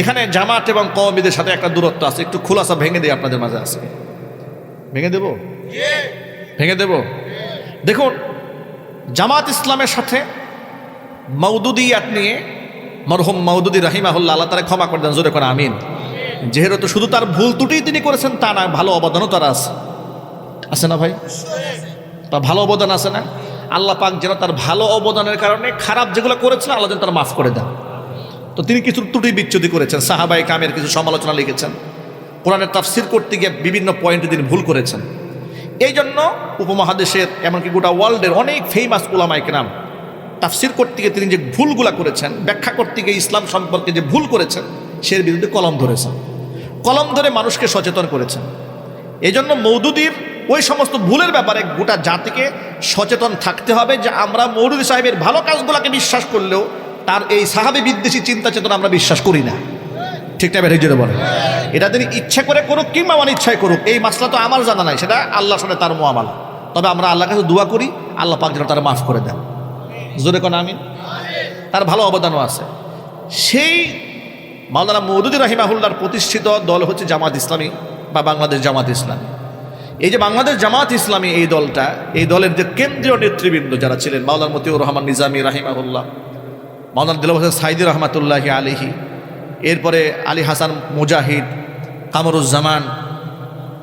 এখানে জামাত এবং কওমিদের সাথে একটা দূরত্ব আছে। একটু খোলাসা ভেঙে দিই আপনাদের মাঝে আছে ভেঙে দেব? ভেঙে দেব? দেখুন, জামাত ইসলামের সাথে মৌদুদিয়াত নিয়ে মরহুম মৌদুদি রাহিমাহুল্লাহ, আল্লাহ তারা ক্ষমা করে দেন, জোরে করে আমিন। যেহেতু শুধু তার ভুল ত্রুটি তিনি করেছেন, তা না, ভালো অবদানও তার আছে। আছে না ভাই? তা ভালো অবদান আছে না? আল্লাহ পাক যেন তার ভালো অবদানের কারণে খারাপ যেগুলো করেছেন, আল্লাহ যেন তার মাফ করে দেন। তো তিনি কিছু ত্রুটি বিচ্যুতি করেছেন। সাহাবাই কামের কিছু সমালোচনা লিখেছেন। কোরআনের তাফসির করতে গিয়ে বিভিন্ন পয়েন্টে তিনি ভুল করেছেন। এই জন্য উপমহাদেশের, এমনকি গোটা ওয়ার্ল্ডের অনেক ফেমাস উলামাইক নাম তাফসির করতে গিয়ে তিনি যে ভুলগুলা করেছেন, ব্যাখ্যা করতে গিয়ে ইসলাম সম্পর্কে যে ভুল করেছেন সে বিরুদ্ধে কলম ধরেছেন। কলম ধরে মানুষকে সচেতন করেছেন। এই জন্য মৌদুদির ওই সমস্ত ভুলের ব্যাপারে গোটা জাতিকে সচেতন থাকতে হবে যে আমরা মৌদুদি সাহেবের ভালো কাজগুলোকে বিশ্বাস করলেও তার এই সাহাবি বিদ্বেষী চিন্তা চেতনা আমরা বিশ্বাস করি না। ঠিক না বেঠিক জোরে বলে এটা তিনি ইচ্ছা করে করুক কিংবা ইচ্ছায় করুক, এই মাসলা তো আমার জানা নাই, সেটা আল্লাহর সাথে তার মোয়ামালা। তবে আমরা আল্লাহর কাছে দোয়া করি, আল্লাহ পাক যেন তারা মাফ করে দেন। জোরে কোন, আমিন। তার ভালো অবদানও আছে। সেই মাওলানা মৌদুদি রাহিমাহুল্লার প্রতিষ্ঠিত দল হচ্ছে জামাত ইসলামী বা বাংলাদেশ জামাত ইসলামী। এই যে বাংলাদেশ জামাত ইসলামী এই দলটা, এই দলের যে কেন্দ্রীয় নেতৃবৃন্দ যারা ছিলেন, মাওলানা মতিউর রহমান নিজামী রাহিমাহুল্লাহ মাওলানা দিল হোসেন সাইদি রহমাতুল্লাহি আলিহি এরপরে আলী হাসান মুজাহিদ, কামরুজ্জামান,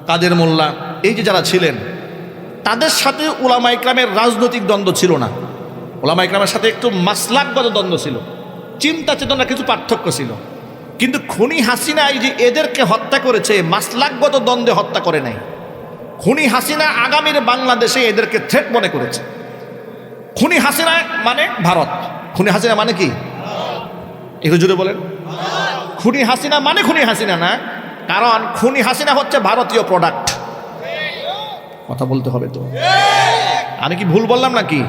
কাদের মোল্লা, এই যে যারা ছিলেন, তাদের সাথে ওলামা ইকরামের রাজনৈতিক দ্বন্দ্ব ছিল না। ওলামা ইকরামের সাথে একটু মাসলাকগত দ্বন্দ্ব ছিল, চিন্তা চেতনা কিছু পার্থক্য ছিল। কিন্তু খুনি হাসিনা এই যে এদেরকে হত্যা করেছে, মাসলাকগত দ্বন্দ্বে হত্যা করে নাই। খুনি হাসিনা আগামীর বাংলাদেশে এদেরকে থ্রেট মনে করেছে। খুনি হাসিনা মানে ভারত। খুনি হাসিনা মানে কি? একটু জুড়ে বলেন। খুনি হাসিনা মানে খুনি হাসিনা না? কারণ খুনি হাসিনা হচ্ছে ভারতীয় প্রোডাক্ট কথা বলতে হবে তো। আমি কি ভুল বললাম নাকি?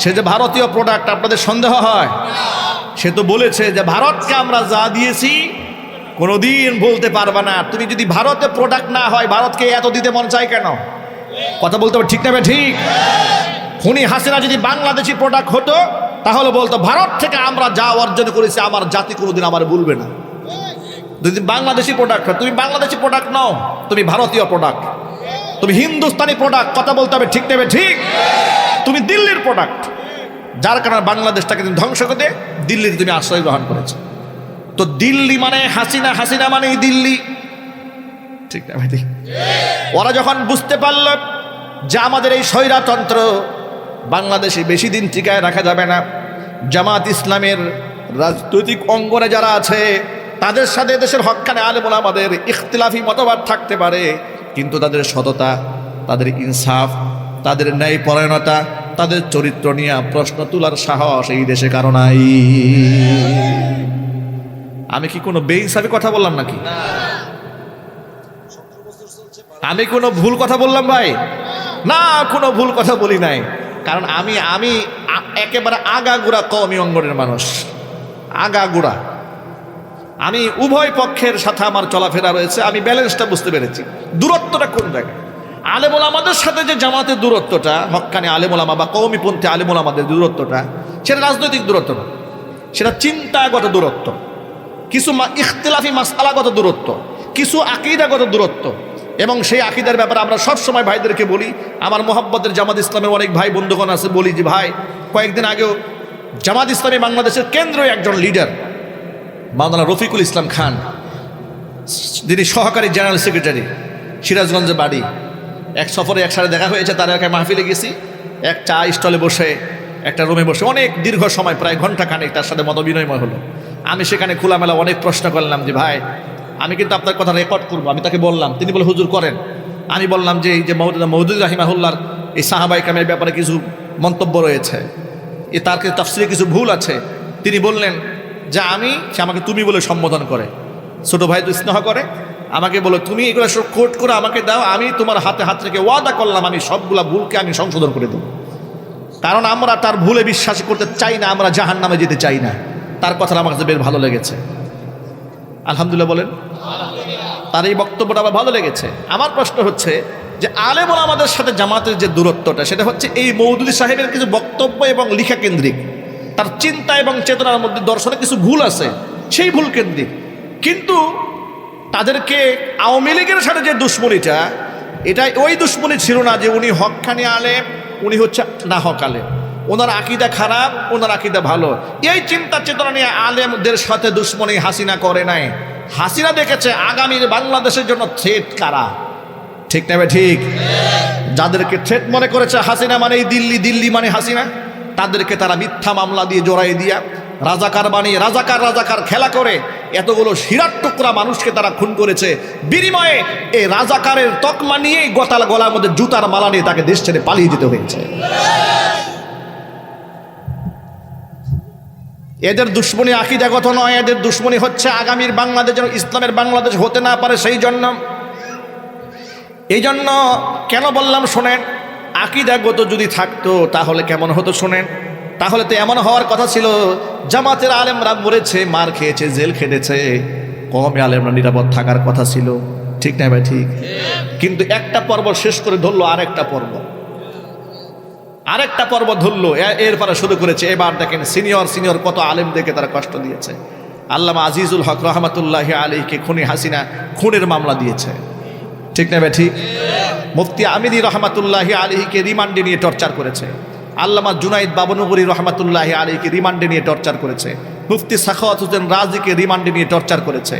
সে যে ভারতীয় প্রোডাক্ট আপনাদের সন্দেহ হয়? সে তো বলেছে যে ভারতকে আমরা যা দিয়েছি, কোনোদিন বলতে পারবে না। তুমি যদি ভারতে প্রোডাক্ট না হয়, ভারতকে এত দিতে মন চায় কেন? কথা বলতে হবে ঠিক না ঠিক? খুনি হাসিনা যদি বাংলাদেশি প্রোডাক্ট হতো তাহলে বলতো, ভারত থেকে আমরা যা অর্জন করেছি, আমার জাতি কোনোদিন আমার বলবে না। যদি বাংলাদেশি প্রোডাক্ট হয়, তুমি বাংলাদেশি প্রোডাক্ট নাও, তুমি ভারতীয় প্রোডাক্ট তুমি হিন্দুস্তানি প্রোডাক্ট কথা বলতে হবে ঠিক নেবে ঠিক? তুমি দিল্লির প্রোডাক্ট যার কারণে বাংলাদেশটাকে তুমি ধ্বংস করতে দিল্লিতে তুমি আশ্রয় গ্রহণ করেছ। তো দিল্লি মানে হাসিনা হাসিনা মানে দিল্লি। ঠিক না ভাই ওরা যখন বুঝতে পারল যে আমাদের এই স্বৈরাতন্ত্র বাংলাদেশে বেশি দিন টিকায় রাখা যাবে না। জামাত ইসলামের রাজনৈতিক অঙ্গনে যারা আছে, তাদের সাথে দেশের হকানে আলেমুল আমাদের ইখতিলাফি মতবাদ থাকতে পারে, কিন্তু তাদের সততা, তাদের ইনসাফ, তাদের ন্যায় পরায়ণতা তাদের চরিত্র নিয়ে প্রশ্ন তোলার সাহস এই দেশে কারণ নাই। আমি কি কোনো বেইনসাফি কথা বললাম নাকি? আমি কোনো ভুল কথা বললাম ভাই? না, কোনো ভুল কথা বলি নাই। কারণ আমি আমি একেবারে আগাগুড়া কমি অঙ্গনের মানুষ। আগাগুড়া। আমি উভয় পক্ষের সাথে আমার চলাফেরা রয়েছে, আমি ব্যালেন্সটা বুঝতে পেরেছি। দূরত্বটা কোন জায়গায়? আলেমুল আমাদের সাথে যে জামাতের দূরত্বটা, হক্কানি আলেমুল আমা বা কৌমিপন্থী আলেমুল আমাদের দূরত্বটা, সেটা রাজনৈতিক দূরত্ব না। সেটা চিন্তাগত দূরত্ব। কিছু ইখতিলাফি মাসালাগত দূরত্ব। কিছু আকিদাগত দূরত্ব। এবং সেই আকিদার ব্যাপারে আমরা সবসময় ভাইদেরকে বলি। আমার মোহাব্বতের জামাত ইসলামের অনেক ভাই বন্ধুগণ আছে, বলি যে, ভাই, কয়েকদিন আগেও জামাত ইসলামী বাংলাদেশের কেন্দ্রীয় একজন লিডার, মাওলানা রফিকুল ইসলাম খান, যিনি সহকারী জেনারেল সেক্রেটারি সিরাজগঞ্জে বাড়ি। এক সফরে একসাথে দেখা হয়েছে, তার এলাকায় মাহফিলে গেছি। এক চা স্টলে বসে, একটা রুমে বসে, অনেক দীর্ঘ সময়, প্রায় ঘণ্টা খানেক তার সাথে মত বিনিময় হলো। আমি সেখানে খোলামেলা অনেক প্রশ্ন করলাম যে, ভাই আমি কিন্তু আপনার কথা রেকর্ড করব, আমি তাকে বললাম। তিনি বলে, হুজুর, করেন। আমি বললাম যে, এই যে মৌদুদ রাহিমাহুল্লার এই সাহাবাই কামের ব্যাপারে কিছু মন্তব্য রয়েছে। এ তার তাফসিরে কিছু ভুল আছে? তিনি বললেন, যে আমি, সে আমাকে তুমি বলে সম্বোধন করে। ছোট ভাই তো স্নেহ করে। আমাকে বলো, তুমি এগুলো সব কোট করে আমাকে দাও, আমি তোমার হাতে হাত রেখে ওয়াদা করলাম, আমি সবগুলা ভুলকে আমি সংশোধন করে দেবো। কারণ আমরা তার ভুলে বিশ্বাস করতে চাই না, আমরা জাহান নামে যেতে চাই না। তার কথা আমার কাছে বেশ ভালো লেগেছে। আলহামদুলিল্লাহ বলেন, তার এই বক্তব্যটা আমার ভালো লেগেছে। আমার প্রশ্ন হচ্ছে যে আলেমন আমাদের সাথে জামাতের যে দূরত্বটা, সেটা হচ্ছে এই মৌদুদি সাহেবের কিছু বক্তব্য এবং লিখা কেন্দ্রিক। তার চিন্তা এবং চেতনার মধ্যে দর্শনে কিছু ভুল আছে, সেই ভুল কেন্দ্রিক। কিন্তু তাদেরকে আওয়ামী লীগের সাথে যে দুশ্মনীটা এটা ওই দুশ্মনী ছিল না যে উনি হকখানি আলেম, উনি হচ্ছে না হক আলেম। ওনার আকিদা খারাপ, ওনার আকিদা ভালো। এই চিন্তা চেতনা নিয়ে আলেমদের সাথে দুশ্মনী হাসিনা করে নাই। হাসিনা দেখেছে আগামীর বাংলাদেশের জন্য থ্রেট কারা? ঠিক নেবে ঠিক? যাদেরকে থ্রেট মনে করেছে হাসিনা মানে দিল্লি দিল্লি মানে হাসিনা। তাদেরকে তারা মিথ্যা মামলা দিয়ে জড়াই দিয়া, রাজাকার বানিয়ে, রাজাকার রাজাকার খেলা করে এতগুলো শিরার টুকরা মানুষকে তারা খুন করেছে। বিনিময়ে এই রাজাকারের তকমা নিয়েই গতাল গলার মধ্যে জুতার মালা নিয়ে তাকে দেশ ছেড়ে পালিয়ে যেতে হয়েছে। এদের দুশ্মনী আকিদাগত নয় এদের দুশ্মনী হচ্ছে আগামীর বাংলাদেশ যেন ইসলামের বাংলাদেশ হতে না পারে সেই জন্য। এই জন্য কেন বললাম শোনেন আকিদাগত যদি থাকতো তাহলে কেমন হতো শোনেন? তাহলে তো এমন হওয়ার কথা ছিল জামাতের আলেমরা মরেছে মার খেয়েছে জেল খেটেছে কমে আলেমরা নিরাপদ থাকার কথা ছিল। ঠিক না ভাই ঠিক। কিন্তু একটা পর্ব শেষ করে ধরলো আরেকটা পর্ব। আরেকটা পর্ব ধরলো। এরপরে শুরু করেছে। এবার দেখেন সিনিয়র সিনিয়র কত আলেমদেরকে তারা কষ্ট দিয়েছে। আল্লামা আজিজুল হক রহমতুল্লাহ আলীকে খুনি হাসিনা খুনের মামলা দিয়েছে। ঠিক না ঠিক? মুফতি আমিনী রহমাতুল্লাহ আলীকে রিমান্ডে নিয়ে টর্চার করেছে। আল্লামা জুনাইদ বাবনগরী রহমাতুল্লাহ আলীকে রিমান্ডে নিয়ে টর্চার করেছে। মুফতি সাখাওয়াত হোসেন রাজিকে রিমান্ডে নিয়ে টর্চার করেছে।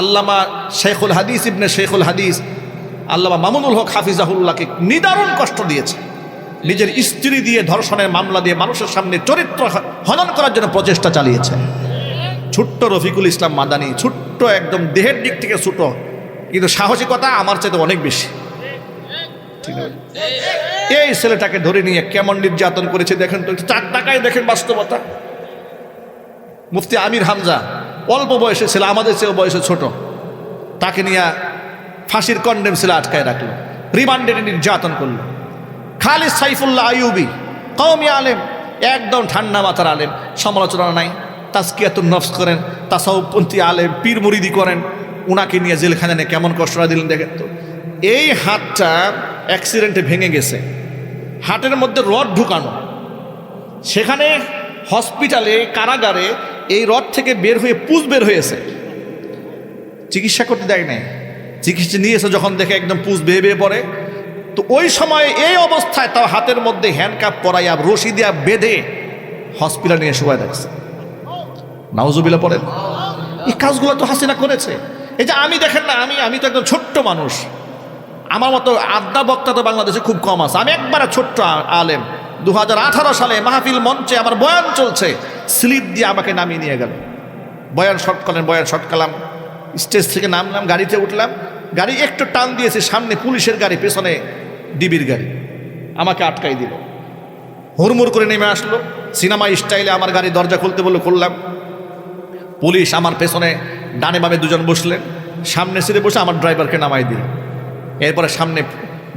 আল্লামা শেখুল হাদিস ইবনে শেখুল হাদিস, আল্লামা মামুনুল হক হাফিজাহুল্লাহকে নিদারুণ কষ্ট দিয়েছে। নিজের স্ত্রী দিয়ে ধর্ষণের মামলা দিয়ে মানুষের সামনে চরিত্র হনন করার জন্য প্রচেষ্টা চালিয়েছে। ছোট্ট রফিকুল ইসলাম মাদানি, ছোট্ট একদম দেহের দিক থেকে ছোট, কিন্তু সাহসিকতা আমার চাইতে অনেক বেশি। ঠিক আছে? এই ছেলেটাকে ধরে নিয়ে কেমন নির্যাতন করেছে দেখেন তো চার টাকায় দেখেন বাস্তবতা। মুফতি আমির হামজা, অল্প বয়সে ছিল, আমাদের চেয়েও বয়সে ছোট, তাকে নিয়ে ফাঁসির কন্ডেম ছিল আটকায় রাখল, রিমান্ডে নির্যাতন করল। খালিদ সাইফুল্লাহ আইয়ুবি। কওমি আলেম, একদম ঠান্ডা মাথার আলেম। সমালোচনা নাই। তাস্কিয়াতুন নফস করেন তাসাউপন্থী আলেম, পীর মুরিদি করেন। উনাকে নিয়ে জেলখানে কেমন কষ্টটা দিলেন দেখেন তো। এই হাতটা অ্যাক্সিডেন্টে ভেঙে গেছে। হাটের মধ্যে রড ঢুকানো। সেখানে হসপিটালে, কারাগারে এই রড থেকে বের হয়ে পুজ বের হয়েছে। চিকিৎসা করতে দেয় নাই। চিকিৎসা নিয়েছে যখন দেখে একদম পুজ বেয়ে বেয়ে পড়ে তো ওই সময় এই অবস্থায় তার হাতের মধ্যে হ্যান্ডকাপ পরাইয়া রশি দিয়া বেঁধে হসপিটাল নিয়ে শোয়া দেখছে নাউজুবিলা পড়েন। এই কাজগুলো তো হাসিনা করেছে। এই যে আমি দেখেন না, আমি আমি তো একদম ছোট্ট মানুষ। আমার মতো আড্ডা বক্তা তো বাংলাদেশে খুব কম আছে। আমি একবারে ছোট্ট আলেম। দু হাজার আঠারো সালে মাহফিল মঞ্চে আমার বয়ান চলছে। স্লিপ দিয়ে আমাকে নামিয়ে নিয়ে গেল। বয়ান শর্ট করলেন, বয়ান শর্ট কালাম স্টেজ থেকে নামলাম, গাড়িতে উঠলাম। গাড়ি একটু টান দিয়েছে, সামনে পুলিশের গাড়ি, পেছনে ডিবির গাড়ি। আমাকে আটকাই দিল। হুড়মুড় করে নেমে আসলো। সিনেমা স্টাইলে আমার গাড়ি দরজা খুলতে বলল খুললাম পুলিশ আমার পেছনে ডানে বামে দুজন বসলেন। সামনে সিটে বসে আমার ড্রাইভারকে নামাই দিল। এরপরে সামনে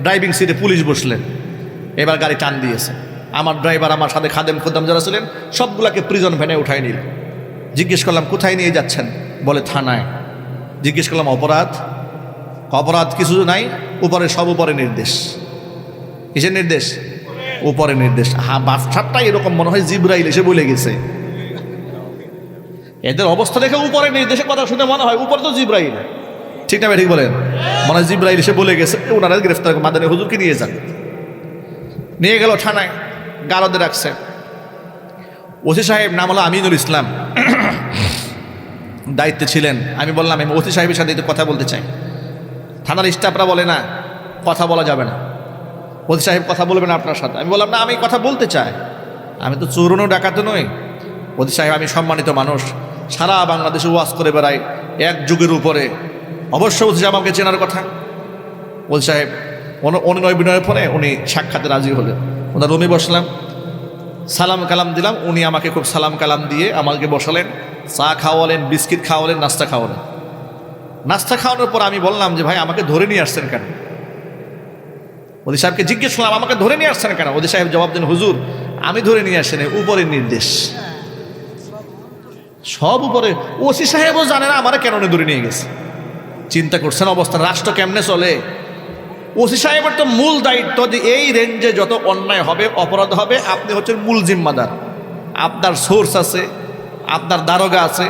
ড্রাইভিং সিটে পুলিশ বসলেন। এবার গাড়ি টান দিয়েছে। আমার ড্রাইভার আমার সাথে খাদেম খুদ্দাম যারা ছিলেন, সবগুলাকে প্রিজন ভ্যানে উঠাই নিল। জিজ্ঞেস করলাম, কোথায় নিয়ে যাচ্ছেন? বলে, থানায়। জিজ্ঞেস করলাম, অপরাধ? অপরাধ কিছু নাই, উপরে সব উপরে নির্দেশ। কিসের নির্দেশ? উপরে নির্দেশ। হ্যাঁ বাচ্চাটা এরকম মনে হয় জিব্রাইল এসে বলে গেছে। এদের অবস্থা দেখে উপরে নির্দেশের কথা শুনে মনে হয় উপরে তো জিব্রাইল। ঠিক না ঠিক বলেন? মনে হয় জিব্রাইল এসে বলে গেছে ওনারা গ্রেফতার মাদানী হুজুরকে নিয়ে যান। নিয়ে গেল থানায়, গারদে রাখছে। ওসি সাহেব, নাম হলো আমিনুল ইসলাম। দায়িত্বে ছিলেন। আমি বললাম, আমি ওসি সাহেবের সাথে একটু কথা বলতে চাই। থানার স্টাফরা বলে না, কথা বলা যাবে না। ওসি সাহেব কথা বলবেন আপনার সাথে। আমি বললাম, না, আমি কথা বলতে চাই। আমি তো চোরনও ডাকাতে নই। ওসি সাহেব, আমি সম্মানিত মানুষ। সারা বাংলাদেশে ওয়াজ করে বেড়াই এক যুগের উপরে। অবশ্য সাহেব আমাকে চেনার কথা। ওসি সাহেব অন- অনুনয় বিনয়ের পরে উনি সাক্ষাতে রাজি হলেন। ওনার রুমে বসলাম। সালাম কালাম দিলাম। উনি আমাকে খুব সালাম কালাম দিয়ে আমাকে বসালেন। চা খাওয়ালেন, বিস্কিট খাওয়ালেন, নাস্তা খাওয়ালেন। নাস্তা খাওয়ানোর পর আমি বললাম যে, ভাই, আমাকে ধরে নিয়ে আসছেন কেন? ওদি সাহেবকে জিজ্ঞেস করলাম, আমাকে ধরে নিয়ে আসছেন কেন? ওদি সাহেব জবাব দেন হুজুর, আমি ধরে নিয়ে আসছেন উপরের নির্দেশ। সব উপরে, ওসি সাহেবও জানে না আমার কেন ধরে নিয়ে গেছে। চিন্তা করছেন অবস্থা, রাষ্ট্র কেমনে চলে? ওসি সাহেবের তো মূল দায়িত্ব যে, এই রেঞ্জে যত অন্যায় হবে, অপরাধ হবে, আপনি হচ্ছেন মূল জিম্মাদার। আপনার সোর্স আছে, আপনার দারোগা আছে,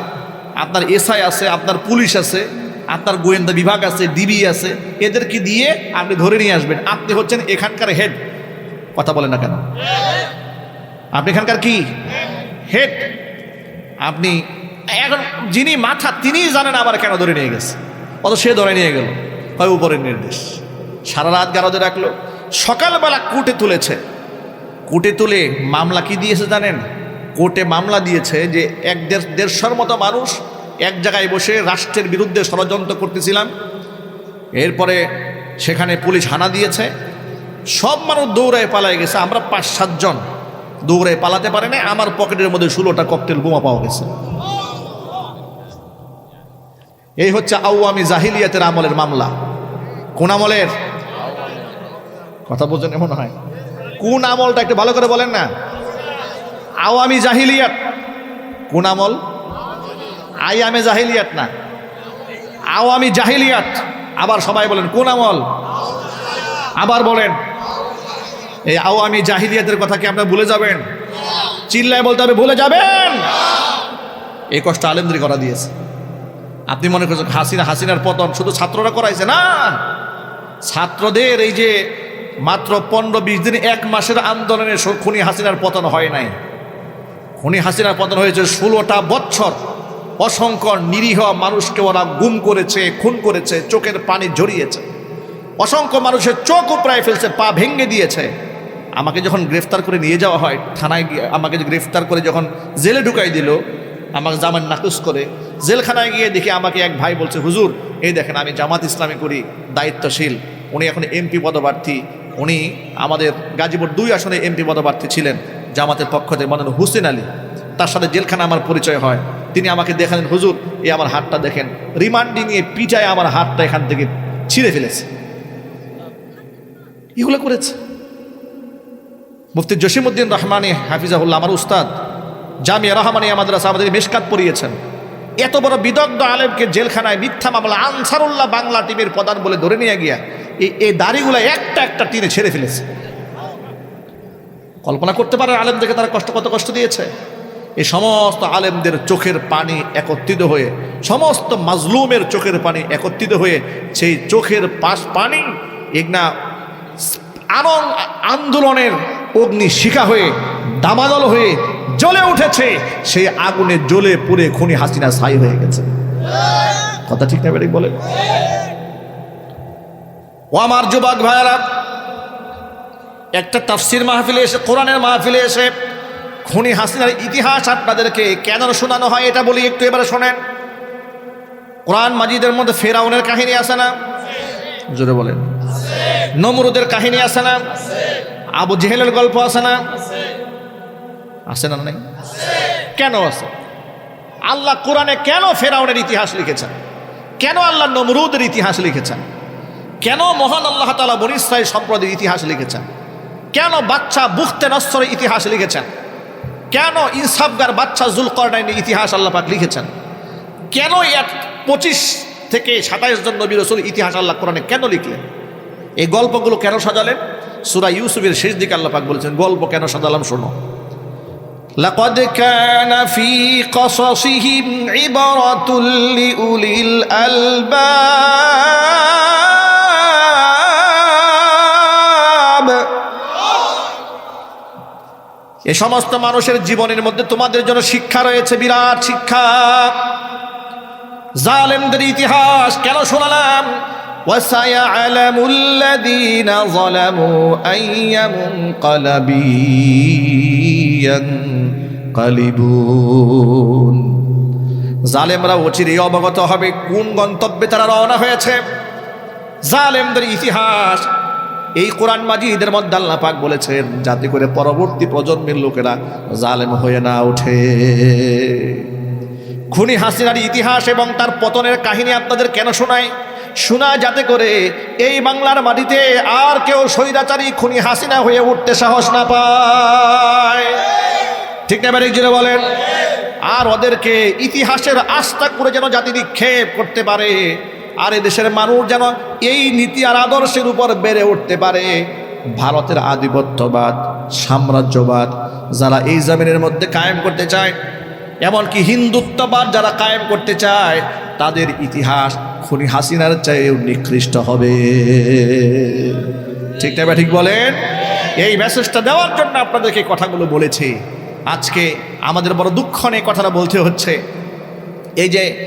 আপনার এসআই আছে, আপনার পুলিশ আছে আপনার গোয়েন্দা বিভাগ আছে ডিবি আছে, এদেরকে দিয়ে আপনি ধরে নিয়ে আসবেন। আপনি হচ্ছেন এখানকার হেড কথা বলেন না কেন? আপনি এখানকার কি? হেড আপনি, এখন যিনি মাথা, তিনিই জানেন আবার কেন ধরে নিয়ে গেছে। অত সে ধরে নিয়ে গেল। হয় উপরের নির্দেশ। সারা রাত গারদে রাখল। সকালবেলা কোর্টে তুলেছে। কোর্টে তুলে মামলা কি দিয়েছে জানেন? কোর্টে মামলা দিয়েছে যে এক দেড় দেড়শোর মতো মানুষ এক জায়গায় বসে রাষ্ট্রের বিরুদ্ধে ষড়যন্ত্র করতেছিলাম। এরপরে সেখানে পুলিশ হানা দিয়েছে। সব মানুষ দৌড়ায় পালায় গেছে। আমরা পাঁচ সাতজন দৌড়ায় পালাতে পারে না আমার পকেটের মধ্যে ষোলোটা ককটেল বোমা পাওয়া গেছে। এই হচ্ছে আওয়ামী জাহিলিয়াতের আমলের মামলা। কোন আমলের? কথা বোঝেন এমন হয়। কোন আমলটা একটু ভালো করে বলেন না? আওয়ামী জাহিলিয়াত। কোন আমল? আইয়ামে জাহিলিয়াত না। আওয়ামী জাহিলিয়াত। আবার সবাই বলেন, কোন আমল? আবার বলেন, এই আওয়ামী জাহিলিয়াতের কথা কি আপনার ভুলে যাবেন? চিল্লায় বলতে হবে, ভুলে যাবেন। এই কষ্ট আলেমদের করা দিয়েছে। আপনি মনে করছেন হাসিনা, হাসিনার পতন শুধু ছাত্ররা করাইছে? না। ছাত্রদের এই যে মাত্র পনেরো, বিশ দিন, এক মাসের আন্দোলনে খুনি হাসিনার পতন হয় নাই। খুনি হাসিনার পতন হয়েছে ষোলোটা বছর। অসংখ্য নিরীহ মানুষকে ওরা গুম করেছে, খুন করেছে, চোখের পানি ঝরিয়েছে। অসংখ্য মানুষের চোখ প্রায় ফেলছে, পা ভেঙে দিয়েছে। আমাকে যখন গ্রেফতার করে নিয়ে যাওয়া হয়, থানায় গিয়ে আমাকে গ্রেফতার করে যখন জেলে ঢুকাই দিল, আমাকে জামান নাকুস করে, জেলখানায় গিয়ে দেখি আমাকে এক ভাই বলছে, হুজুর, এই দেখেন, আমি জামাত ইসলামী করি, দায়িত্বশীল। উনি এখন এমপি পদপ্রার্থী। উনি আমাদের গাজীপুর দুই আসনে এমপি পদপ্রার্থী ছিলেন জামাতের পক্ষ থেকে মনে হুসেন আলী। তার সাথে জেলখানা আমার পরিচয় হয়। তিনি আমাকে দেখালেন, হুজুর, এই আমার হাতটা দেখেন। রিমান্ডিং এ পিটায় আমার হাতটা এখান থেকে ছিঁড়ে ফেলেছে। এগুলো করেছে। মুফতি জসিমুদ্দিন রহমানি হাফিজাহুল্লাহ, আমার উস্তাদ, জামিয়া রহমানিয়া মাদ্রাসা আমাদের মেশকাত পড়িয়েছেন। এত বড় বিদগ্ধ আলেমকে জেলখানায় মিথ্যা মামলা আনসারুল্লাহ বাংলা টিমের প্রধান বলে ধরে নিয়ে গিয়া এই এই দাড়িগুলো একটা একটা টিনে ছেড়ে ফেলেছে। কল্পনা করতে পারে আলেমদেরকে তারা কষ্ট কত কষ্ট দিয়েছে। এই সমস্ত আলেমদের চোখের পানি একত্রিত হয়ে, সমস্ত মাজলুমের চোখের পানি একত্রিত হয়ে, সেই চোখের পাশ পানি এগনা আনন্দ আন্দোলনের অগ্নি শিখা হয়ে, দামাদল হয়ে জ্বলে উঠেছে, সেই আগুনে জ্বলে পুড়ে খুনি হাসিনা ছাই হয়ে গেছে। কথা ঠিক না বেরিক বলে ও আমার যুবক ভাইয়ারা, একটা তাফসির মাহফিলে এসে, কোরআনের মাহফিলে এসে খুনি হাসিনার ইতিহাস আপনাদেরকে কেন শোনানো হয় এটা বলি একটু এবারে শোনেন। কোরআন মাজিদের মধ্যে ফেরাউনের কাহিনী আছে না? জোরে বলেন। নমরুদের কাহিনী আছে না? আবু জেহেলের গল্প আছে না? আছে না নাই? কেন আছে? আল্লাহ কোরআনে কেন ফেরাউনের ইতিহাস লিখেছেন? কেন আল্লাহ নমরুদের ইতিহাস লিখেছেন? কেন মহান আল্লাহ তালা বনিসাই সম্প্রদায়ের ইতিহাস লিখেছেন? কেন বাচ্চা বুখতে নস্তরের ইতিহাস লিখেছেন? কেন ইনসাফগার বাচ্চা জুলকরনাইনের ইতিহাস আল্লাহ পাক লিখেছেন কেন এক পঁচিশ থেকে সাতাইশ জন নবী রসুল ইতিহাস আল্লাহ কোরআনে কেন লিখলেন এই গল্পগুলো কেন সাজালেন সুরা ইউসুফের শেষ দিকে আল্লাহ পাক বলেছেন গল্প কেন সাজালাম শোনো لقد كان في قصصهم عبرة لأولي الألباب এ সমস্ত মানুষের জীবনের মধ্যে তোমাদের জন্য শিক্ষা রয়েছে বিরাট শিক্ষা জালেমদের ইতিহাস কেন শোনালাম وسيعلم الذين ظلموا أي منقلب ينقلبون জালেমরা অচিরেই অবগত হবে কোন গন্তব্যে তারা রওনা হয়েছে জালেমদের ইতিহাস এই কোরআন মাজিদের মধ্যে আল্লাহ পাক বলেছেন, যাতে করে পরবর্তী প্রজন্মের লোকেরা জালেম হয়ে না ওঠে। খুনি হাসিনার ইতিহাস এবং তার পতনের কাহিনী আপনাদের কেন শোনায়? শোনা যাতে করে এই বাংলার মাটিতে আর কেউ স্বৈরাচারী খুনি হাসিনা হয়ে উঠতে সাহস না পায়। ঠিক না, এবার জুড়ে বলেন। আর ওদেরকে ইতিহাসের আস্থা করে যেন জাতি নিক্ষেপ করতে পারে। আর দেশের মানুষ যেন এই নীতি আর আদর্শের উপর বেড়ে উঠতে পারে। ভারতের আধিপত্যবাদ, সাম্রাজ্যবাদ যারা এই জমিনের মধ্যে কায়েম করতে চায়, এমনকি হিন্দুত্ববাদ যারা কায়েম করতে চায়, তাদের ইতিহাস খুনি হাসিনার চেয়েও নিকৃষ্ট হবে। ঠিক না ঠিক বলেন? এই মেসেজটা দেওয়ার জন্য আপনাদেরকে কথাগুলো বলেছি। আজকে আমাদের বড় দুঃখ নিয়ে কথাটা বলতে হচ্ছে। এই যে